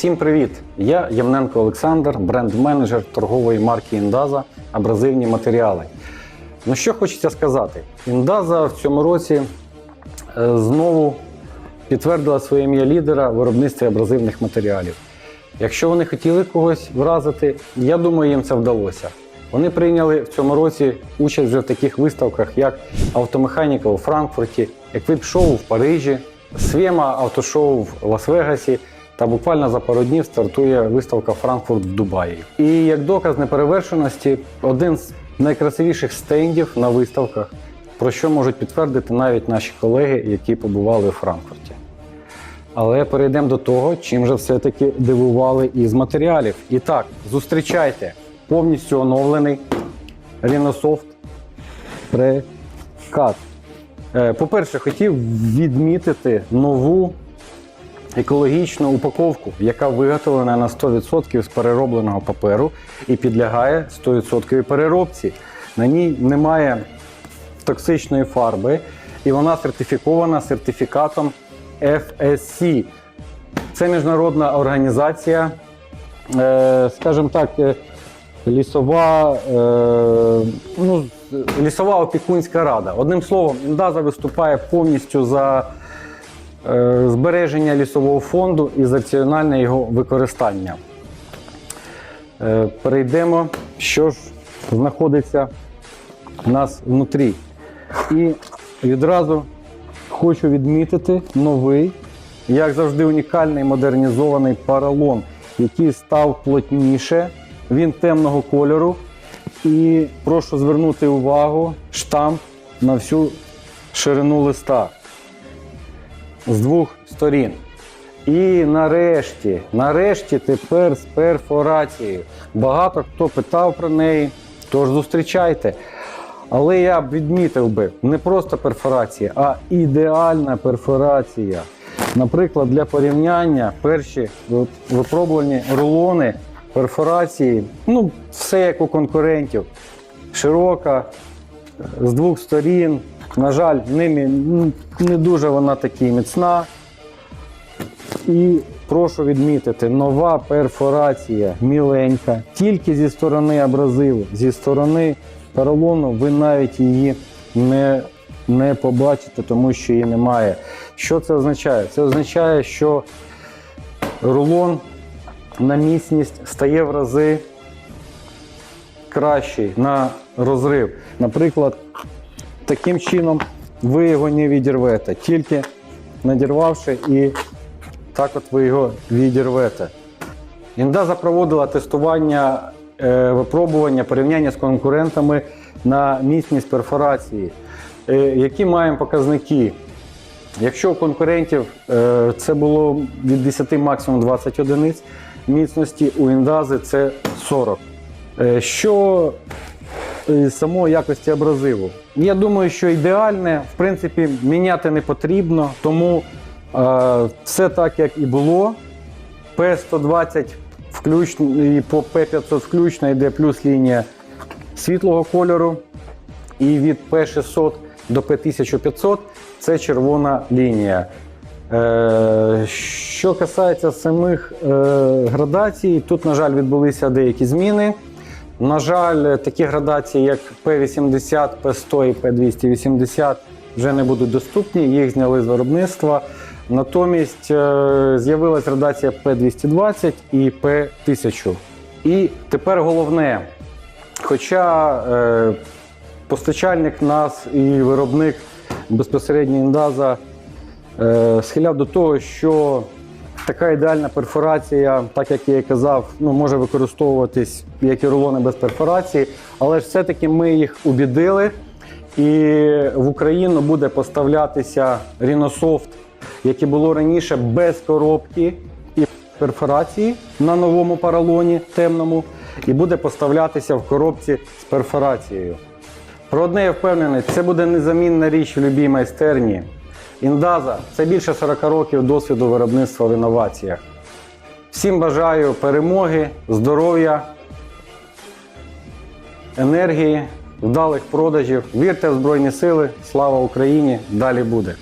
Всім привіт! Я Ємненко Олександр, бренд-менеджер торгової марки Індаза Абразивні матеріали. Ну що хочеться сказати, Індаза в цьому році е, знову підтвердила своє ім'я лідера в виробництві абразивних матеріалів. Якщо вони хотіли когось вразити, я думаю, їм це вдалося. Вони прийняли в цьому році участь вже в таких виставках, як Автомеханіка у Франкфурті, Еквіп-шоу в Парижі, Свєма автошоу в Лас-Вегасі. Та буквально за пару днів стартує виставка Франкфурт в Дубаї. І як доказ неперевершеності, один з найкрасивіших стендів на виставках, про що можуть підтвердити навіть наші колеги, які побували у Франкфурті. Але перейдемо до того, чим же все-таки дивували із матеріалів. І так, зустрічайте повністю оновлений Rhinosoft Pre-Cut. Е, По-перше, хотів відмітити нову екологічну упаковку, яка виготовлена на 100% з переробленого паперу і підлягає 100% переробці. На ній немає токсичної фарби, і вона сертифікована сертифікатом FSC. Це міжнародна організація, е, скажімо так, е, лісова, е, ну, лісова опікунська рада. Одним словом, Індаза виступає повністю за збереження лісового фонду і раціональне його використання. Е, Перейдемо, що ж знаходиться у нас внутрі. І відразу хочу відмітити новий, як завжди, унікальний модернізований паралон, який став плотніше. Він темного кольору. І прошу звернути увагу штамп на всю ширину листа з двох сторін. І нарешті, нарешті тепер з перфорацією. Багато хто питав про неї, тож зустрічайте. Але я б відмітив би не просто перфорація, а ідеальна перфорація. Наприклад, для порівняння перші випробувані рулони перфорації, ну, все як у конкурентів. Широка, з двох сторін. На жаль, ними не дуже вона такі міцна. І прошу відмітити, нова перфорація міленька, тільки зі сторони абразиву, зі сторони поролону ви навіть її не, не побачите, тому що її немає. Що це означає? Це означає, що рулон на міцність стає в рази кращий на розрив. Наприклад, таким чином ви його не відірвете, тільки надірвавши і так от ви його відірвете. Індаза проводила тестування, е, випробування, порівняння з конкурентами на міцність перфорації. Е, які маємо показники? Якщо у конкурентів е, це було від 10 максимум 20 одиниць міцності, у індази це 40. Е, що самої якості абразиву? Я думаю, що ідеальне, в принципі, міняти не потрібно, тому е, все так, як і було. P120 включно і по P500 включно йде плюс лінія світлого кольору. І від P600 до P1500 це червона лінія. Е, що касається самих е, градацій, тут, на жаль, відбулися деякі зміни. На жаль, такі градації, як P80, P100 і P280 вже не будуть доступні, їх зняли з виробництва. Натомість е, з'явилась градація P220 і P1000. І тепер головне, хоча е, постачальник нас і виробник безпосередньо індаза е, схиляв до того, що така ідеальна перфорація, так як я і казав, ну, може використовуватись як і рулони без перфорації, але ж все-таки ми їх убідили. І в Україну буде поставлятися Rhinosoft, як і було раніше, без коробки і перфорації на новому паралоні темному, і буде поставлятися в коробці з перфорацією. Про одне я впевнений, це буде незамінна річ в любій майстерні. Індаза це більше 40 років досвіду виробництва в інноваціях. Всім бажаю перемоги, здоров'я, енергії, вдалих продажів. Вірте в Збройні Сили. Слава Україні! Далі буде!